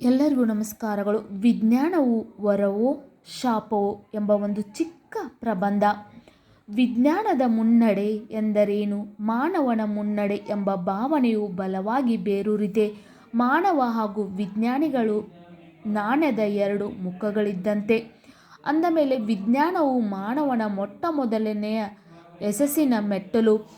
ಎಲ್ಲರಿಗೂ ನಮಸ್ಕಾರಗಳು. ವಿಜ್ಞಾನವು ವರವೋ, ಶಾಪವೋ ಎಂಬ ಒಂದು ಚಿಕ್ಕ ಪ್ರಬಂಧ. ವಿಜ್ಞಾನದ ಮುನ್ನಡೆ ಎಂದರೇನು? ಮಾನವನ ಮುನ್ನಡೆ ಎಂಬ ಭಾವನೆಯು ಬಲವಾಗಿ ಬೇರೂರಿದೆ. ಮಾನವ ಹಾಗೂ ವಿಜ್ಞಾನಿಗಳು ನಾಣ್ಯದ ಎರಡು ಮುಖಗಳಿದ್ದಂತೆ. ಅಂದಮೇಲೆ ವಿಜ್ಞಾನವು ಮಾನವನ ಮೊಟ್ಟ ಮೊದಲನೆಯ ಯಶಸ್ಸಿನ ಮೆಟ್ಟಲು.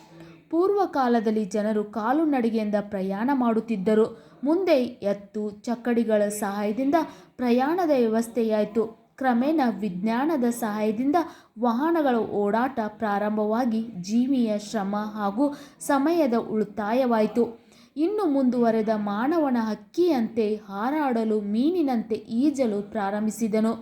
ಪೂರ್ವಕಾಲದಲ್ಲಿ ಜನರು ಕಾಲುನಡಿಗೆಯಿಂದ ಪ್ರಯಾಣ ಮಾಡುತ್ತಿದ್ದರು. ಮುಂದೆ ಎತ್ತು, ಚಕ್ಕಡಿಗಳ ಸಹಾಯದಿಂದ ಪ್ರಯಾಣದ ವ್ಯವಸ್ಥೆಯಾಯಿತು. ಕ್ರಮೇಣ ವಿಜ್ಞಾನದ ಸಹಾಯದಿಂದ ವಾಹನಗಳ ಓಡಾಟ ಪ್ರಾರಂಭವಾಗಿ ಜೀವಿಯ ಶ್ರಮ ಹಾಗೂ ಸಮಯದ ಉಳಿತಾಯವಾಯಿತು. ಇನ್ನು ಮುಂದುವರೆದ ಮಾನವನ ಹಕ್ಕಿಯಂತೆ ಹಾರಾಡಲು ಮೀನಿನಂತೆ ಈಜಲು ಪ್ರಾರಂಭಿಸಿದನು.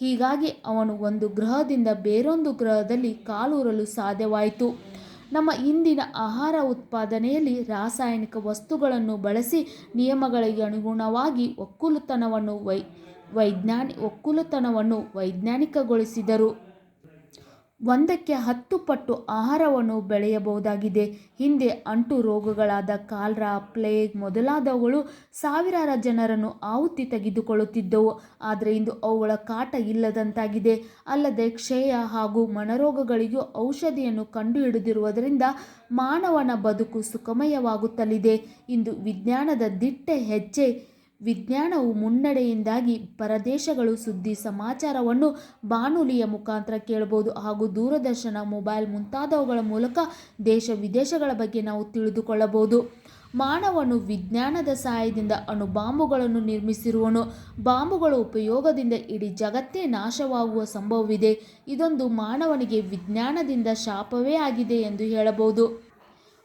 ಹೀಗಾಗಿ ಅವನು ಒಂದು ಗ್ರಹದಿಂದ ಬೇರೊಂದು ಗ್ರಹದಲ್ಲಿ ಕಾಲೂರಲು ಸಾಧ್ಯವಾಯಿತು. ನಮ್ಮ ಇಂದಿನ ಆಹಾರ ಉತ್ಪಾದನೆಯಲ್ಲಿ ರಾಸಾಯನಿಕ ವಸ್ತುಗಳನ್ನು ಬಳಸಿ ನಿಯಮಗಳಿಗೆ ಅನುಗುಣವಾಗಿ ಒಕ್ಕಲುತನವನ್ನು ವೈ ವೈಜ್ಞಾನಿ ಒಕ್ಕಲುತನವನ್ನು ವೈಜ್ಞಾನಿಕಗೊಳಿಸಿದರು. ಒಂದಕ್ಕೆ ಹತ್ತು ಪಟ್ಟು ಆಹಾರವನ್ನು ಬೆಳೆಯಬಹುದಾಗಿದೆ. ಹಿಂದೆ ಅಂಟು ರೋಗಗಳಾದ ಕಾಲ್ರಾ, ಪ್ಲೇಗ್ ಮೊದಲಾದವುಗಳು ಸಾವಿರಾರು ಜನರನ್ನು ಆಹುತಿ ತೆಗೆದುಕೊಳ್ಳುತ್ತಿದ್ದವು. ಆದರೆ ಇಂದು ಅವುಗಳ ಕಾಟ ಇಲ್ಲದಂತಾಗಿದೆ. ಅಲ್ಲದೆ ಕ್ಷಯ ಹಾಗೂ ಮನರೋಗಗಳಿಗೂ ಔಷಧಿಯನ್ನು ಕಂಡುಹಿಡಿದಿರುವುದರಿಂದ ಮಾನವನ ಬದುಕು ಸುಖಮಯವಾಗುತ್ತಲಿದೆ. ಇಂದು ವಿಜ್ಞಾನದ ದಿಟ್ಟ ಹೆಜ್ಜೆ ವಿಜ್ಞಾನವು ಮುನ್ನಡೆಯಿಂದಾಗಿ ಪರದೇಶಗಳು ಸುದ್ದಿ ಸಮಾಚಾರವನ್ನು ಬಾನುಲಿಯ ಮುಖಾಂತರ ಕೇಳಬಹುದು ಹಾಗೂ ದೂರದರ್ಶನ, ಮೊಬೈಲ್ ಮುಂತಾದವುಗಳ ಮೂಲಕ ದೇಶ ವಿದೇಶಗಳ ಬಗ್ಗೆ ನಾವು ತಿಳಿದುಕೊಳ್ಳಬಹುದು. ಮಾನವನು ವಿಜ್ಞಾನದ ಸಹಾಯದಿಂದ ಅಣುಬಾಂಬುಗಳನ್ನು ನಿರ್ಮಿಸಿರುವನು. ಬಾಂಬುಗಳ ಉಪಯೋಗದಿಂದ ಇಡೀ ಜಗತ್ತೇ ನಾಶವಾಗುವ ಸಂಭವವಿದೆ. ಇದೊಂದು ಮಾನವನಿಗೆ ವಿಜ್ಞಾನದಿಂದ ಶಾಪವೇ ಆಗಿದೆ ಎಂದು ಹೇಳಬಹುದು.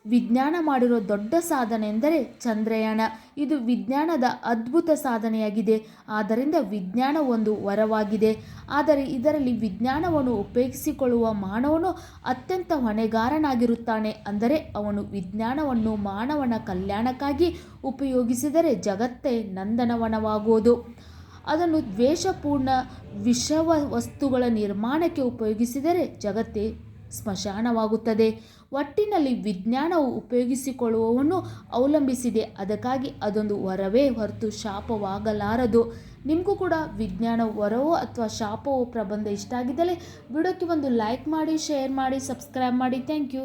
ವಿಜ್ಞಾನ ಮಾಡಿರೋ ದೊಡ್ಡ ಸಾಧನೆ ಎಂದರೆ ಚಂದ್ರಯಾನ. ಇದು ವಿಜ್ಞಾನದ ಅದ್ಭುತ ಸಾಧನೆಯಾಗಿದೆ. ಆದ್ದರಿಂದ ವಿಜ್ಞಾನ ಒಂದು ವರವಾಗಿದೆ. ಆದರೆ ಇದರಲ್ಲಿ ವಿಜ್ಞಾನವನ್ನು ಉಪಯೋಗಿಸಿಕೊಳ್ಳುವ ಮಾನವನು ಅತ್ಯಂತ ಹೊಣೆಗಾರನಾಗಿರುತ್ತಾನೆ. ಅಂದರೆ ಅವನು ವಿಜ್ಞಾನವನ್ನು ಮಾನವನ ಕಲ್ಯಾಣಕ್ಕಾಗಿ ಉಪಯೋಗಿಸಿದರೆ ಜಗತ್ತೇ ನಂದನವನವಾಗುವುದು. ಅದನ್ನು ದ್ವೇಷಪೂರ್ಣ ವಿಷವ ವಸ್ತುಗಳ ನಿರ್ಮಾಣಕ್ಕೆ ಉಪಯೋಗಿಸಿದರೆ ಜಗತ್ತೇ ಸ್ಮಶಾನವಾಗುತ್ತದೆ. ಒಟ್ಟಿನಲ್ಲಿ ವಿಜ್ಞಾನವು ಉಪಯೋಗಿಸಿಕೊಳ್ಳುವವನು ಅವಲಂಬಿಸಿದೆ. ಅದಕ್ಕಾಗಿ ಅದೊಂದು ವರವೇ ಹೊರತು ಶಾಪವಾಗಲಾರದು. ನಿಮಗೂ ಕೂಡ ವಿಜ್ಞಾನ ವರವೋ ಅಥವಾ ಶಾಪವೋ ಪ್ರಬಂಧ ಇಷ್ಟ ಆಗಿದ್ದಲ್ಲಿ ವಿಡಿಯೋಕ್ಕೆ ಒಂದು ಲೈಕ್ ಮಾಡಿ, ಶೇರ್ ಮಾಡಿ, ಸಬ್ಸ್ಕ್ರೈಬ್ ಮಾಡಿ. Thank you.